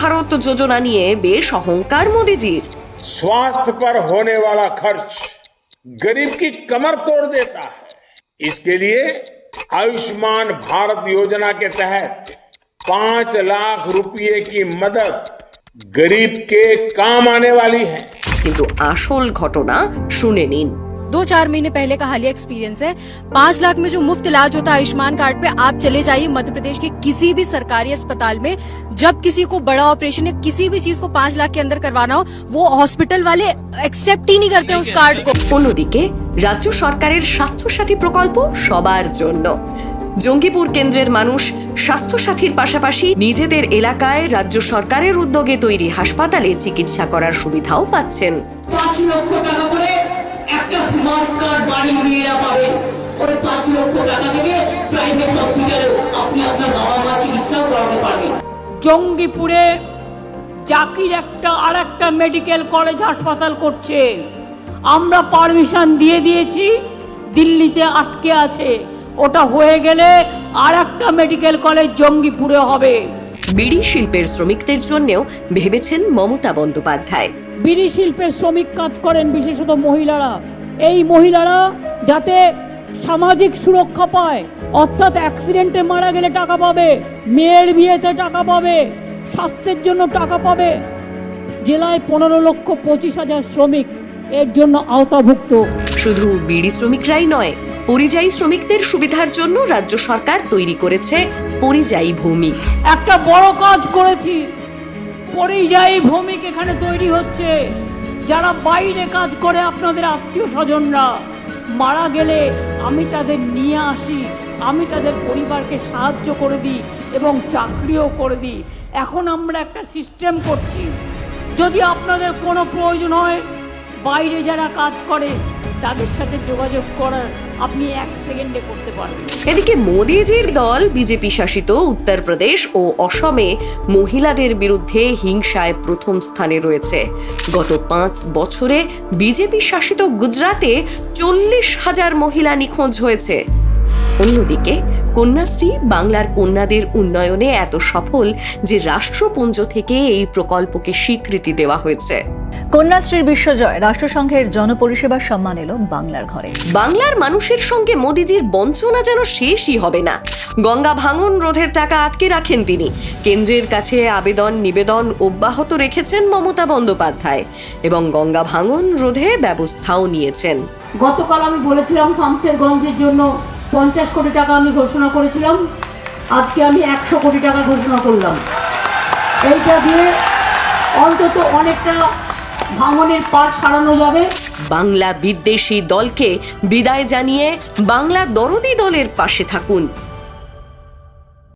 ভারত যোজনা নিয়ে বেশ অহংকার মোদিজির स्वास्थ्य पर होने वाला खर्च गरीब की कमर तोड़ देता है इसके लिए आयुष्मान भारत योजना के तहत पांच लाख रुपए की मदद गरीब के काम आने वाली है কিন্তু আসল ঘটনা শুনে নিন दो चार महीने पहले का हालिया एक्सपीरियंस है पाँच लाख में जो मुफ्त इलाज होता है आयुष्मान कार्ड पे आप चले जाइए मध्य प्रदेश के किसी भी सरकारी अस्पताल में जब किसी को बड़ा ऑपरेशन या किसी भी चीज को पाँच लाख के अंदर करवाना हो वो हॉस्पिटल वाले एक्सेप्ट ही नहीं करते उस कार्ड को অন্যদিকে রাজ্য সরকারের স্বাস্থ্যসাথী প্রকল্প সবার জন্য জঙ্গিপুর কেন্দ্রের মানুষ স্বাস্থ্যসাথীর পাশাপাশি নিজেদের এলাকায় রাজ্য সরকারের উদ্যোগে তৈরি হাসপাতালে চিকিৎসা করার সুবিধাও পাচ্ছেন পাঁচ লক্ষ টাকা করে একটা স্মার্ট কার্ড বাড়ি নিয়ে পাবে। ওই পাঁচ লক্ষ টাকা থেকে প্রাইভেট হসপিটালে আপনি আপনার বাবা মা চিকিৎসাও করাতে পারবেন। জঙ্গিপুরে চাকির একটা আর একটা মেডিকেল কলেজ হাসপাতাল করছে। আমরা পারমিশন দিয়ে দিয়েছি দিল্লিতে আটকে আছে। ওটা হয়ে গেলে আর একটা মেডিকেল কলেজ জঙ্গিপুরে হবে। বিড়ি শিল্পের শ্রমিকদের জন্যও ভেবেছেন মমতা বন্দ্যোপাধ্যায়। বিড়ি শিল্পের শ্রমিক কাজ করেন বিশেষত মহিলারা। এই মহিলারা যাতে সামাজিক সুরক্ষা পায় অর্থাৎ অ্যাক্সিডেন্টে মারা গেলে টাকা পাবে মেয়ের বিয়েতে টাকা পাবে স্বাস্থ্যের জন্য টাকা পাবে জেলায় পনেরো লক্ষ পঁচিশ হাজার শ্রমিক এর জন্য আওতাভুক্ত। শুধু বিড়ি শ্রমিকরাই নয় পরিযায়ী শ্রমিকদের সুবিধার জন্য রাজ্য সরকার তৈরি করেছে পরিযায়ী ভূমি। একটা বড় কাজ করেছি পরিযায়ী ভূমিক এখানে তৈরি হচ্ছে। যারা বাইরে কাজ করে আপনাদের আত্মীয় স্বজনরা, মারা গেলে আমি তাদের নিয়ে আসি, আমি তাদের পরিবারকে সাহায্য করে দিই এবং চাকরিও করে দিই। এখন আমরা একটা সিস্টেম করছি। যদি আপনাদের কোনো প্রয়োজন হয় বাইরে যারা কাজ করে, তাদের সাথে যোগাযোগ করার আপনি এক সেকেন্ডে করতে পারবেন। এদিকে মোদিজির দল, বিজেপি শাসিত উত্তরপ্রদেশ ও অসমে মহিলাদের বিরুদ্ধে হিংসায় প্রথম স্থানে রয়েছে। গত পাঁচ বছরে বিজেপি শাসিত গুজরাটে চল্লিশ হাজার মহিলা নিখোঁজ হয়েছে। অন্যদিকে কন্যাশ্রী বাংলার কন্যাদের উন্নয়নে এত সফল যে রাষ্ট্রপুঞ্জ থেকে এই প্রকল্পকে স্বীকৃতি দেওয়া হয়েছে। কন্যাশ্রীর বিশ্বজয় রাষ্ট্রসংঘের জনপরিষেবার সম্মান এলো বাংলার ঘরে। বাংলার মানুষের সঙ্গে মোদিজির বঞ্চনা যেন শেষই হবে না। গঙ্গা ভাঙন রোধের টাকা আটকে রাখেন তিনি। কেন্দ্রের কাছে আবেদন নিবেদন অব্যাহত রেখেছেন মমতা বন্দ্যোপাধ্যায় এবং গঙ্গা ভাঙন রোধে ব্যবস্থাও নিয়েছেন। গতকাল আমি বলেছিলাম শামসেরগঞ্জের জন্য পঞ্চাশ কোটি টাকা আমি ঘোষণা করেছিলাম। আজকে আমি একশো কোটি টাকা ঘোষণা করলাম। এইটা দিয়ে অন্তত অনেকটা ভাঙনের পাট সারানো যাবে। বাংলা বিদ্বেষী দলকে বিদায় জানিয়ে বাংলা দরদি দলের পাশে থাকুন।